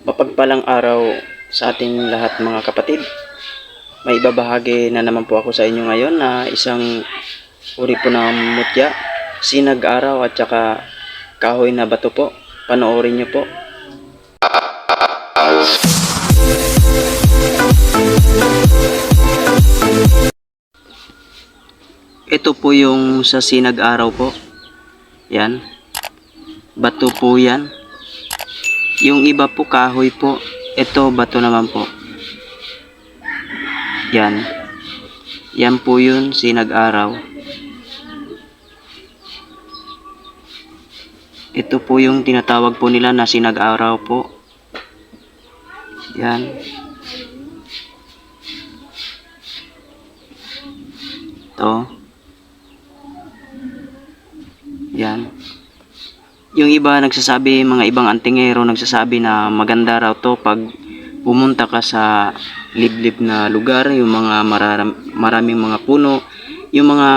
Mapagpalang araw sa ating lahat mga kapatid. May ibabahagi na naman po ako sa inyo ngayon na isang uri po ng mutya, sinag araw at saka kahoy na bato po. Panoorin niyo po. Ito po yung sa sinag araw po. Yan. Bato po yan. Yung iba po kahoy po. Ito bato naman po. Yan. Yan po yun sinag araw. Ito po yung tinatawag po nila na sinag araw po. Yan. Ito. Yan. Yung iba nagsasabi, mga ibang antingero nagsasabi na maganda raw to pag pumunta ka sa liblib na lugar, yung mga mararam, maraming mga puno, yung mga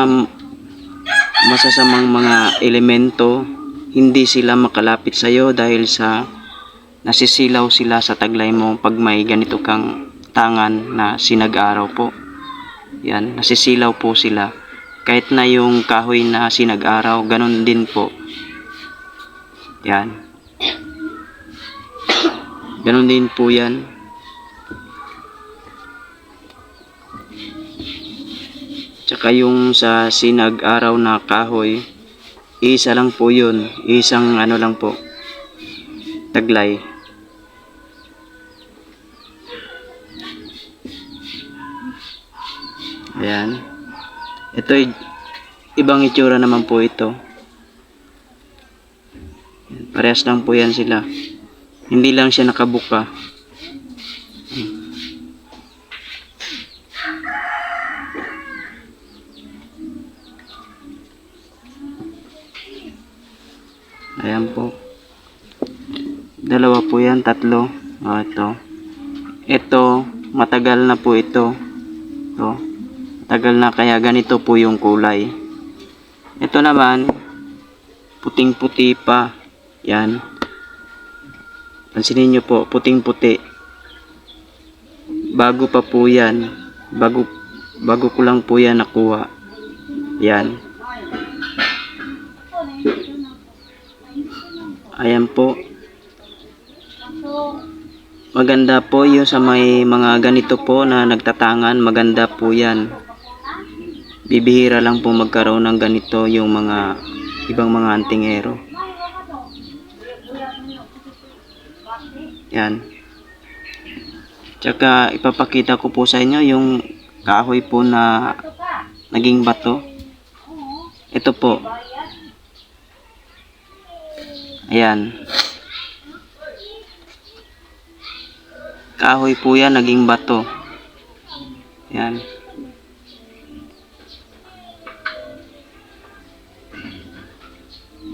masasamang mga elemento, hindi sila makalapit sa iyo dahil sa nasisilaw sila sa taglay mo pag may ganito kang tangan na sinag-araw po. Yan, nasisilaw po sila. Kahit na yung kahoy na sinag-araw, ganun din po. Yan. Ganun din po yan. Tsaka yung sa sinag-araw na kahoy, isa lang po yun. Isang ano lang po. Taglay. Ayan. Ito ibang itsura naman po ito. Parehas lang po yan sila. Hindi lang siya nakabuka. Ayan po. Dalawa po yan, tatlo. O, ito. Ito, matagal na po ito. Ito. Matagal na kaya ganito po yung kulay. Ito naman, puting-puti pa. Yan. Pansinin nyo po, puting-puti. Bago pa po yan. Bago, bago ko lang po yan nakuha. Yan. Ayan po. Maganda po yung sa may mga ganito po na nagtatangan. Maganda po yan. Bibihira lang po magkaroon ng ganito yung mga ibang mga antingero. Yan. Tsaka ipapakita ko po sa inyo yung kahoy po na naging bato. Ito po. Ayan. Kahoy po yan, naging bato. Yan.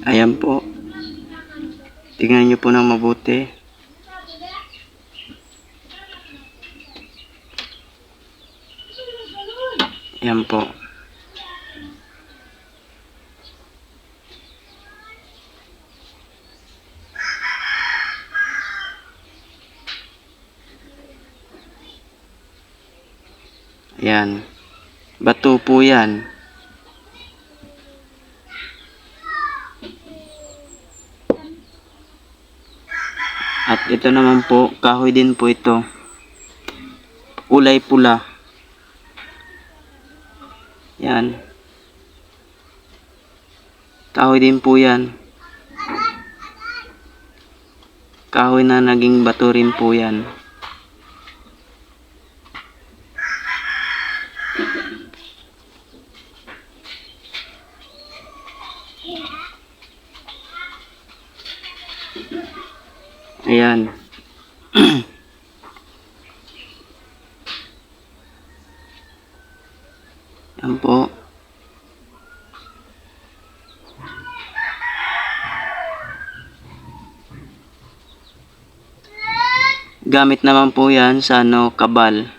Ayan po. Tingnan nyo po ng mabuti. Ayan po. Ayan. Bato po yan. At ito naman po, kahoy din po ito. Kulay pula. Yan. Kahoy din po yan. Kahoy na naging bato rin po yan. Ayan. Opo. Gamit naman po yan sa ano, kabal.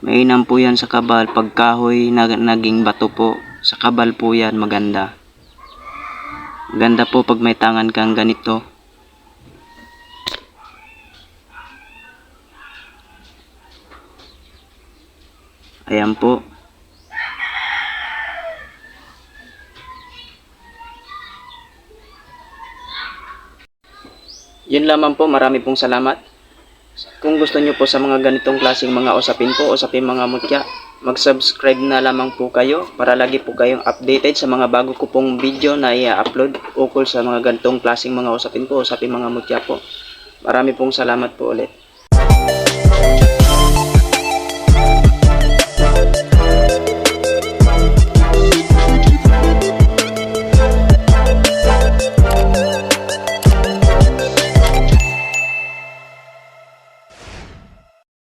Mainam po yan sa kabal. Pagkahoy na, naging bato po. Sa kabal po yan maganda. Maganda po pag may tangan kang ganito. Ayan po. Yun lamang po, marami pong salamat. Kung gusto nyo po sa mga ganitong klaseng mga usapin po, usapin mga mutya, mag-subscribe na lamang po kayo para lagi po kayong updated sa mga bago ko pong video na i-upload ukol sa mga ganitong klaseng mga usapin po, usapin mga mutya po. Marami pong salamat po ulit.